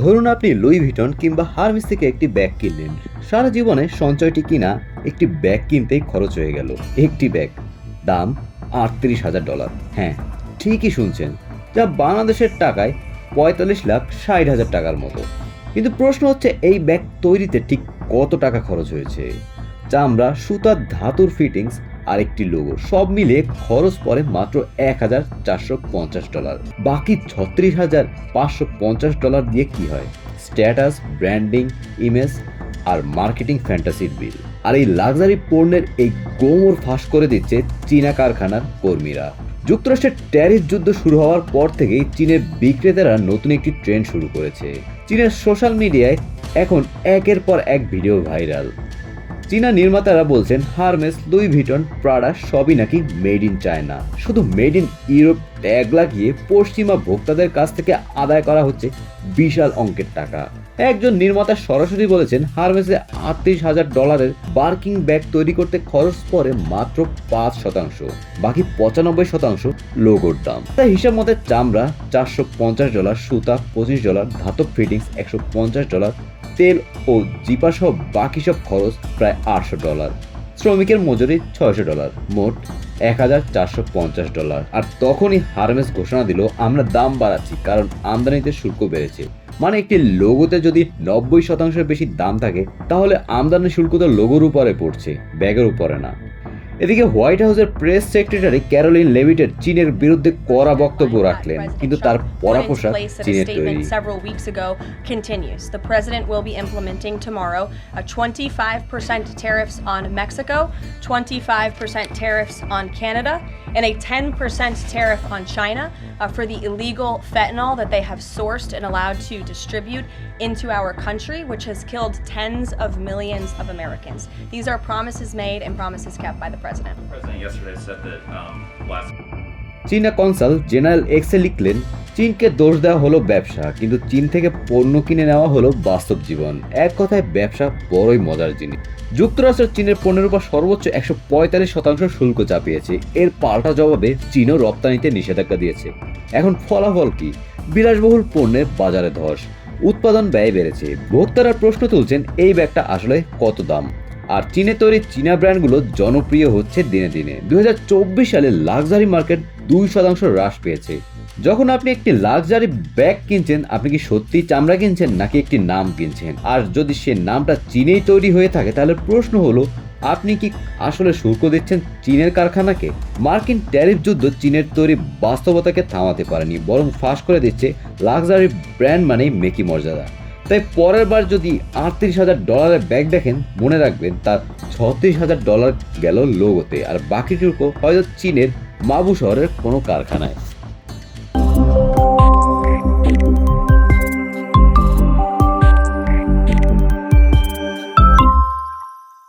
ধরুন আপনি Louis Vuitton কিংবা হারমিস থেকে একটি ব্যাগ কিনলেন। সারা জীবনে সঞ্চয়টি কিনা একটি ব্যাগ কিনতেই খরচ হয়ে গেল। একটি ব্যাগ। দাম আটত্রিশ হাজার ডলার। হ্যাঁ ঠিকই শুনছেন, যা বাংলাদেশের টাকায় পঁয়তাল্লিশ লাখ ষাট হাজার টাকার মতো। কিন্তু প্রশ্ন হচ্ছে, এই ব্যাগ তৈরিতে ঠিক কত টাকা খরচ হয়েছে? চামড়া, সুতার, ধাতুর ফিটিংস আর একটি লোগো সব মিলে খরচ পড়ে মাত্র এক হাজার চারশো পঞ্চাশ ডলার বাকি ছত্রিশ হাজার পাঁচশো পঞ্চাশ ডলার দিয়ে কি হয়? স্ট্যাটাস ব্র্যান্ডিং ইমেজ আর মার্কেটিং ফ্যান্টাসির বিল আর এই লাক্সারি পণ্যের এই গোমর ফাঁস করে দিচ্ছে চীনা কারখানার কর্মীরা। যুক্তরাষ্ট্রের ট্যারিফ যুদ্ধ শুরু হওয়ার পর থেকেই চীনের বিক্রেতারা নতুন একটি ট্রেন্ড শুরু করেছে। চীনের সোশ্যাল মিডিয়ায় এখন একের পর এক ভিডিও ভাইরাল চীনা নির্মাতারা বলছেন, হারমেস লুই ভিটন, প্রাডা সবই নাকি মেড ইন চায়না শুধু মেড ইন ইউরোপ ট্যাগ লাগিয়ে পশ্চিমা ভোক্তাদের কাছ থেকে আদায় করা হচ্ছে বিশাল অঙ্কের টাকা। একজন নির্মাতা সরাসরি বলেছেন হারমেসে আটত্রিশ হাজার ডলারের বার্কিং ব্যাগ তৈরি করতে খরচ পড়ে মাত্র পাঁচ শতাংশ, বাকি পঁচানব্বই শতাংশ লোগোর দাম। তাই হিসাব মতে চামড়া চারশো পঞ্চাশ ডলার, সুতা পঁচিশ ডলার, ধাতব ফিটিংস একশো পঞ্চাশ ডলার, তেল ও জিপা সহ বাকি সব খরচ প্রায় আটশো ডলার। শ্রমিকের মজুরি ছয়শো ডলার, মোট এক হাজার চারশো পঞ্চাশ ডলার। আর তখনই হারমেস ঘোষণা দিল, আমরা দাম বাড়াচ্ছি, কারণ আমদানিতে শুল্ক বেড়েছে। মানে একটি লোগোতে যদি নব্বই শতাংশের বেশি দাম থাকে, তাহলে আমদানি শুল্ক তো লোগোর উপরে পড়ছে, ব্যাগের উপরে না। এদিকে হোয়াইট হাউসের প্রেস সেক্রেটারি ক্যারোলিন লেভিটের চীনের বিরুদ্ধে কড়া বক্তব্য রাখলেন কিন্তু তার পরা পোশাক চীনের তৈরি several weeks ago continues. The president will be implementing tomorrow a 25% tariffs on Mexico, 25% tariffs on Canada, and a 10% tariff on China uh, for the illegal fentanyl that they have sourced and allowed to distribute into our country, which has killed tens of millions of Americans. These are promises made and promises kept by the president. The president yesterday said that um, last চীনা consul general এক্সে লিখলেন চীনকে দোষ দেওয়া হলো ব্যবসা কিন্তু চীন থেকে পণ্য কিনে নেওয়া হলো বাস্তব জীবন। এক কথায় ব্যবসা বড়ই মজার জিনিস। যুক্তরাষ্ট্র চীনের পণ্যের উপর সর্বোচ্চ একশো পঁয়তাল্লিশ শতাংশ শুল্ক চাপিয়েছে। এর পাল্টা জবাবে চীনও রপ্তানিতে নিষেধাজ্ঞা দিয়েছে। এখন ফলাফল কি? বিলাসবহুল পণ্যের বাজারে ধস। উৎপাদন ব্যয় বেড়েছে। ভোক্তারা প্রশ্ন তুলছেন এই ব্যাগটা আসলে কত দাম? আর চীনে তৈরি চীনা ব্র্যান্ডগুলো জনপ্রিয় হচ্ছে দিনে দিনে। দুই হাজার চব্বিশ সালে লাক্সারি মার্কেট দুই শতাংশ হ্রাস পেয়েছে। যখন আপনি একটি লাক্সারি ব্যাগ কিনছেন, আপনি কি সত্যি চামড়া কিনছেন নাকি একটি নাম কিনছেন? আর যদি সে নামটা চীনেই তৈরি হয়ে থাকে, তাহলে প্রশ্ন হলো, আপনি কি আসলে শুল্ক দিচ্ছেন চীনের কারখানাকে? মার্কিন ট্যারিফ যুদ্ধ চীনের তৈরি বাস্তবতাকে থামাতে পারেনি, বরং ফাঁস করে দিচ্ছে লাক্সারি ব্র্যান্ড মানেই মেকি মর্যাদা। তাই পরের বার যদি আটত্রিশ হাজার ডলারের ব্যাগ দেখেন, মনে রাখবেন তার ছত্রিশ হাজার ডলার গেল লোগোতে। আর বাকিটুকু হয়তো চীনের মাবু শহরের কোনো কারখানায়।